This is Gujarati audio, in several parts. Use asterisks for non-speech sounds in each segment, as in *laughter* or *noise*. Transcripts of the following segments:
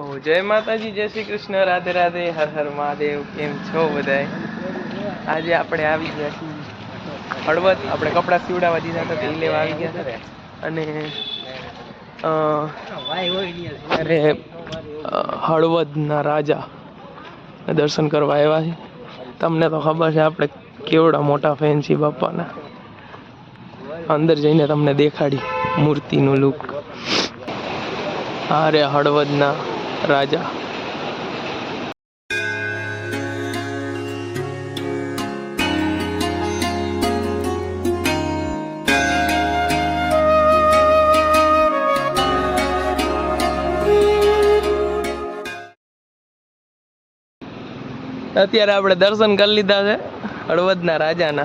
તો જય માતાજી, જય શ્રી કૃષ્ણ, રાધે રાધે, હર હર મહાદેવ, કેમ છો બધાય? આજે આપણે આવી ગયા છીએ હળવદ, આપણે કપડાં સીવડાવવા દીધા હતા તે લેવા આવી ગયા અને અરે હળવદના રાજા દર્શન કરવા આવ્યા છે. તમને તો ખબર છે, આપણે કેવડા મોટા ફેન છીએ બાપાના. અંદર જઈને તમને દેખાડી મૂર્તિનું લુક અરે, હળવદના રાજા. અત્યારે આપણે દર્શન કરી લીધા છે હળવદના રાજાના.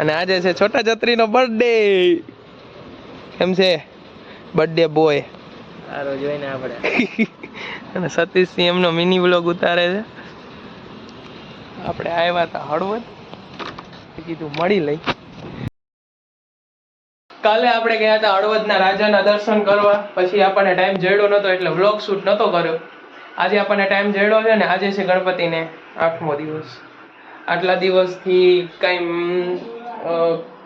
અને આજે છે છોટા છત્રીનો બર્થડે કેમ છે? બર્થડે બોય સારો જોઈને આપણે. *laughs* અને સતીશસિંહ એમનો મિની વ્લોગ ઉતારે છે. આપણે આવ્યા હતા હળવદ. કીધું મળી લઈ. કાલે આપણે ગયા હતા હળવદના રાજાના દર્શન કરવા. પછી આપણને ટાઈમ જડ્યો નતો એટલે વ્લોગ શૂટ નતો કર્યો. આજે આપણને ટાઈમ જડ્યો છે ને આજે છે ગણપતિને આઠમો દિવસ. આટલા દિવસથી કાંઈ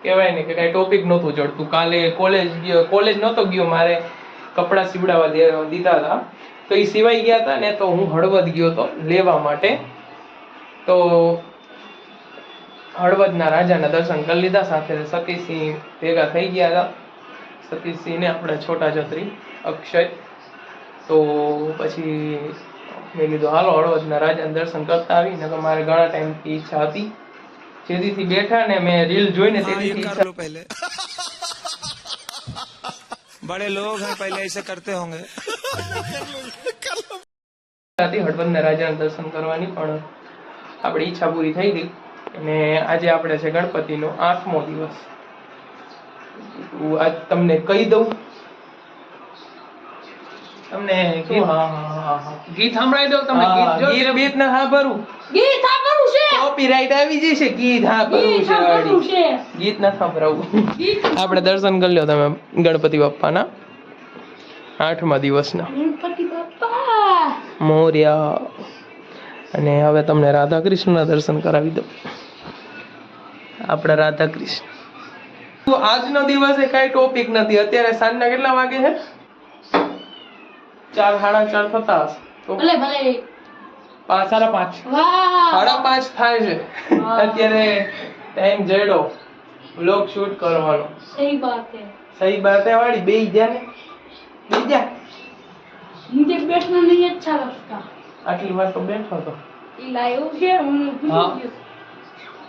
કહેવાય ને કે કાંઈ ટોપિક નહોતું જડતું. કાલે કોલેજ ગયો કોલેજ નહોતો ગયો મારે. કપડાં સીવડાવવા દીધા હતા. તો એ સિવાઈ ગયા હતા ને તો હું હળવદ ગયો હતો લેવા માટે. તો હળવદના રાજાના દર્શન કરી લીધા. સાથે સતીસિંહ ભેગા થઈ ગયા હતા. સતીસિંહને આપણે છોટા છત્રી અક્ષય. તો પછી મેં કીધું હાલો હળવદના રાજાના દર્શન કરતા આવી. નકર મારે ઘણા ટાઈમથી ઈચ્છા હતી. જેથી બેઠા ને મેં રીલ જોઈને તેથી ઈચ્છા बड़े लोग हैं पहले ऐसे करते होंगे હતી હળવદના રાજાના દર્શન કરવાની પણ આપણી ઈચ્છા પૂરી થઈ ગઈ અને આજે આપણે છે ગણપતિનો આઠમો દિવસ તો આજ તમને કહી દઉં તમને ગીત ગીત સંભળાવી દઉં તમને ગીત જો ગીત બીત ના હા ભરું. ગીત સાંભળવું છે. કોપીરાઈટ આવી જશે ગીત હા ભરવું છે સાંભળવું છે. ગીત ના સાંભળવું આપણે દર્શન કરી લ્યો તમે ગણપતિ બાપ્પાના. આઠમા દિવસના. ગણપતિ બાપ્પા. મોર્યા. અને હવે તમને રાધા કૃષ્ણના દર્શન કરાવી દઉં. આપણા રાધા કૃષ્ણ તો આજનો દિવસ એ કઈ ટોપિક નથી. અત્યારે સાંજના કેટલા વાગે છે? ચાર સાડા ચાર થતા ભલે ભલે. પાંચ સાડા પાંચ. સાડા પાંચ થાય છે. અત્યારે ટાઈમ જડો બ્લોગ શૂટ કરવાનો. સહી બાત હે સહી બાત હે વાળી બેઈ જા ને? બેઈ જા મુજે બેઠના નહીં અચ્છા લગતા આટલી વાર તો બેઠો તો ઈ લાયો છે હું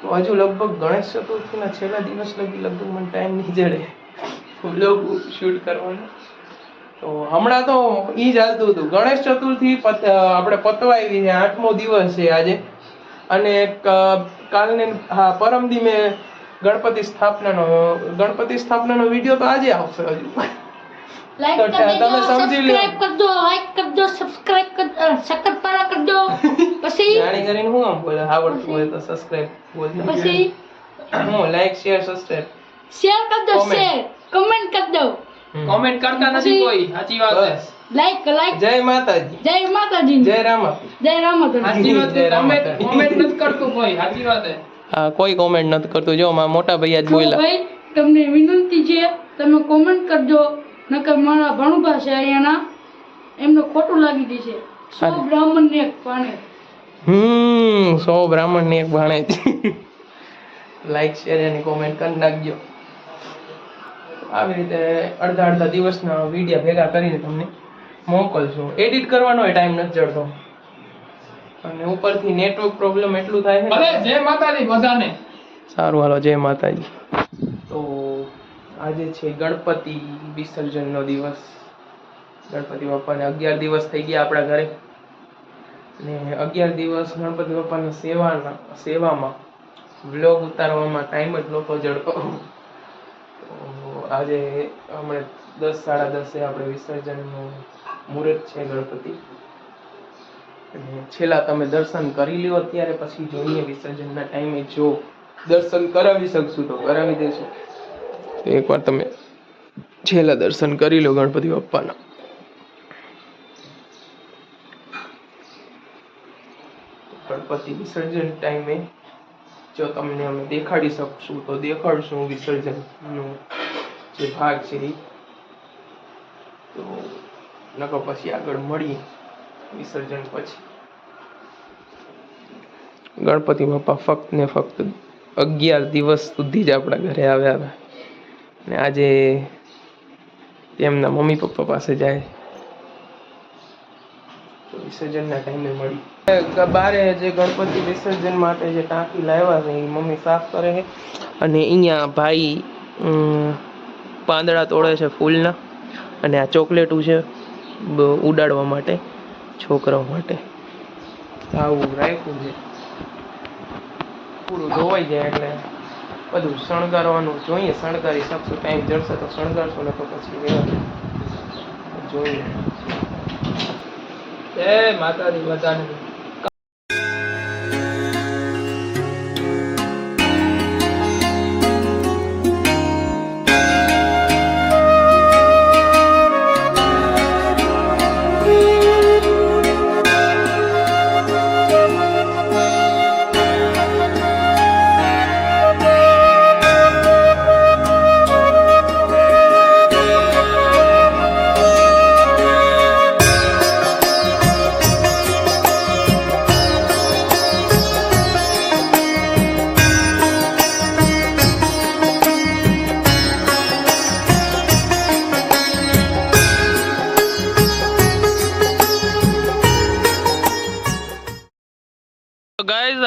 તો હજુ લગભગ ગણેશ ચતુર્થીના છેલ્લા દિવસ લગી લગભગ મને ટાઈમ નહીં જડે. બ્લોગ શૂટ કરવાનો. તો હમણાં તો ઈ જ હાલતું હતું. ગણેશ ચતુર્થી આપણે પતવાઈ ગઈ છે. આઠમો દિવસ છે આજે. અને કાલને હા પરમદી મેં ગણપતિ સ્થાપનાનો ગણપતિ સ્થાપનાનો વીડિયો તો આજે આવશે હજુ. લાઈક તમે સમજી લ્યો. કરજો લાઈક કરજો સબસ્ક્રાઇબ કર સકરપારા કરજો પછી જાણી કરીને હું આમ બોલે? આવડતું હોય તો સબસ્ક્રાઇબ બોલતા પછી હું લાઈક શેર સબસ્ક્રાઇબ શેર કરજો શેર કમેન્ટ કરજો કોમેન્ટ કરતા નથી કોઈ. સાચી વાત છે. લાઈક લાઈક જય માતાજી. જય માતાજી. જય રામા જય રામા સાચી વાત કોમેન્ટ કોમેન્ટ નથી કરતું કોઈ. સાચી વાત છે. હા કોઈ કોમેન્ટ નથી કરતું. જો મારા મોટા ભાઈ જ બોલ્યા. ભાઈ તમને વિનંતી છે તમે કોમેન્ટ કરજો. નકર મારા ભણુભા છે અહીંયાના. એમને ખોટું લાગી દેશે સો બ્રાહ્મણ ને એક પાણે હમ સો બ્રાહ્મણ ને એક ભાણે લાઈક શેર *laughs* અને કોમેન્ટ કરી નાખજો. આવી રીતે અડધા અડધા દિવસના વિડીયા ભેગા કરીને તમને મોકલશું. એડિટ કરવાનો ટાઈમ નથી જડતો. અને ઉપરથી નેટવર્ક પ્રોબ્લેમ એટલું થાય છે ભલે જય માતાજી બધાને. સારું હાલો જય માતાજી. તો આજે છે ગણપતિ વિસર્જનનો દિવસ. ગણપતિ બાપાને અગિયાર દિવસ થઈ ગયા આપણા ઘરે. ને અગિયાર દિવસ ગણપતિ બાપાના સેવાના સેવામાં વ્લોગ ઉતારવામાં ટાઈમ જ નહોતો જડતો. આજે હમણાં દસ, સાડા દસે આપણે વિસર્જનનું મુહૂર્ત છે ગણપતિ. છેલ્લા તમે દર્શન કરી લ્યો અત્યારે, પછી જોઈએ વિસર્જનના ટાઈમે જો દર્શન કરાવી શકશું તો કરાવી દેશું. તો એકવાર તમે છેલ્લા દર્શન કરી લો ગણપતિ બાપ્પાના. ગણપતિ વિસર્જન ટાઈમે જો તમને અમે દેખાડી શકશું તો દેખાડશું વિસર્જનનો. જે ભાગ છે તો નકર પછી આગળ મળી વિસર્જન પછી. ગણપતિ બાપા ફક્ત ને ફક્ત અગિયાર દિવસ સુધી જ આપણા ઘરે આવ્યા હતા. ને આજે તેમના મમ્મી પપ્પા પાસે જાય. વિસર્જનના ટાઈમે મળી. બારે જે ગણપતિ વિસર્જન માટે જે ટાંકી લાવ્યા છે, એ મમ્મી સાફ કરે છે. અને અહીંયા ભાઈ પાંદડા તોડે છે ફૂલના અને આ ચોકલેટું છે ઉડાડવા માટે, છોકરાઓ માટે. આવું રાખ્યું છે. પૂરું ધોવાઈ જાય એટલે બધું શણગારવાનું જોઈએ, શણગારી શકશું, ટાઈમ જડશે તો શણગારશું ને તો પછી જોઈએ. જય માતાજી બધાને.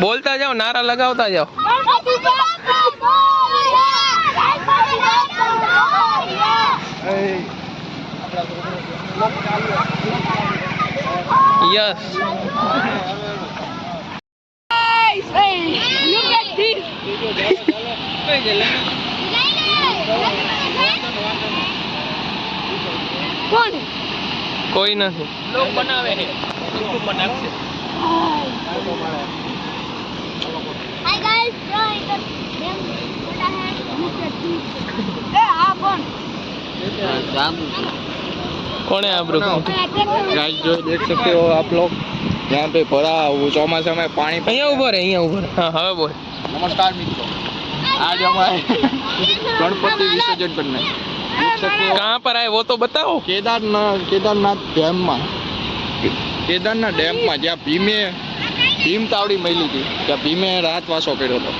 બોલતા જાઓ નારા લગાવતા જાઓ. યસ. કોઈ નથી. બનાવે છે. YouTube માં નાખશે Hi guys, join the them what I have look at this. એ આ કોણ કોણે આબરૂ गाइस जो देख सकते हो आप लोग यहाँ पे भरा वो चौमासा में पानी અહીંયા ઉભો રે અહીંયા ઉભો રે હા હવે બોલ नमस्कार मित्रों आज हमारे गणपति विसर्जन करने देख सकते हो कहाँ पर आए वो तो बताओ કેદારનાથ કેદારનાથ ડેમમાં કેદારનાથ ડેમમાં જ્યાં ભીમે ભીમ તાવડી મળી હતી ત્યાં ભીમે રાતવાસો કર્યો હતો.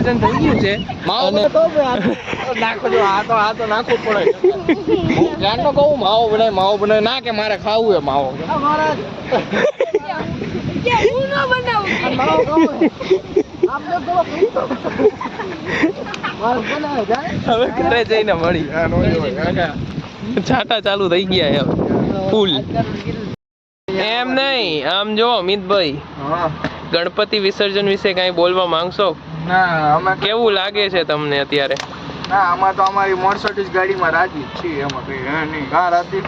વિસર્જન થઈ ગયું છે. માવો નાખો જો આ તો આ તો નાખવું પડે. ધ્યાન તો કહું માવો બનાય માવો બનાય. ના કે મારે ખાવું હે માવો. કે હું ન બનાવું? હવે ઘરે જઈને મળી. છાટા ચાલુ થઈ ગયા એમ ફૂલ. એમ નહીં આમ જો અમિતભાઈ. હા. ગણપતિ વિસર્જન વિશે કઈ બોલવા માંગશો? ના અમે કેવું લાગે છે તમને અત્યારે? ના આમાં તો અમારી મર્સિડીઝ ગાડીમાં રાજી છીએ. એમાં કઈ હે નહીં. હા રાજી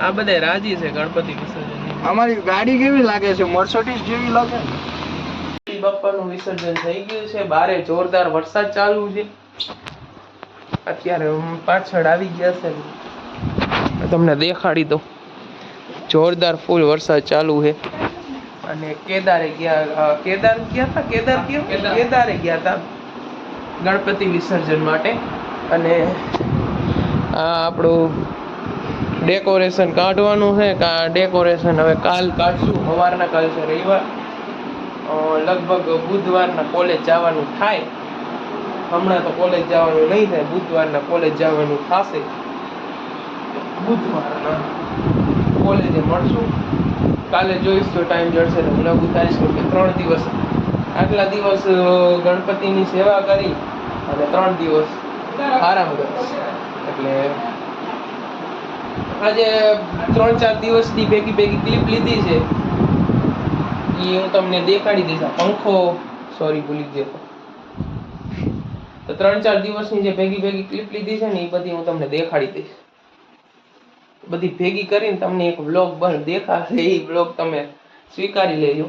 આ બધે રાજી છે ગણપતિ વિસર્જન અમારી ગાડી કેવી લાગે છે? મર્સિડીઝ જેવી લાગે ને? ગણપતિ બાપ્પાનું વિસર્જન થઈ ગયું છે. બારે જોરદાર વરસાદ ચાલુ છે. અત્યારે પાછળ આવી ગયા છે. તમને દેખાડી દઉં. જોરદાર ફૂલ વરસાદ ચાલુ છે. અને કેદારે ગયા કેદાર ગયા હતા? કેદાર ગયા કેદાર. ગયા હતા. ગણપતિ વિસર્જન માટે. અને આ આપણું ડેકોરેશન કાઢવાનું છે. કા ડેકોરેશન હવે કાલ કાઢશું. સવારના કાલ છે રવિવાર. લગભગ બુધવારના કોલેજ જવાનું થાય. હમણાં તો કોલેજ જવાનું નહીં થાય. બુધવારના કોલેજ જવાનું થશે. બુધવારના કોલેજે મળશું. કાલે જોઈશ, જો ટાઈમ જડશે તો હું લાગુ તારીશ કે ત્રણ દિવસ. આટલા દિવસ ગણપતિની સેવા કરી અને ત્રણ દિવસ આરામ કરીશ એટલે આજે ત્રણ ચાર દિવસની ભેગી ભેગી ક્લિપ લીધી છે. એ હું તમને દેખાડી દઈશ. પંખો સોરી ભૂલી ગયો. તો ત્રણ ચાર દિવસની જે ભેગી ભેગી ક્લિપ લીધી છે ને એ બધી હું તમને દેખાડી દઈશ. બધી ભેગી કરીને તમને એક વ્લોગ દેખાશે. એ વ્લોગ તમે સ્વીકારી લેજો.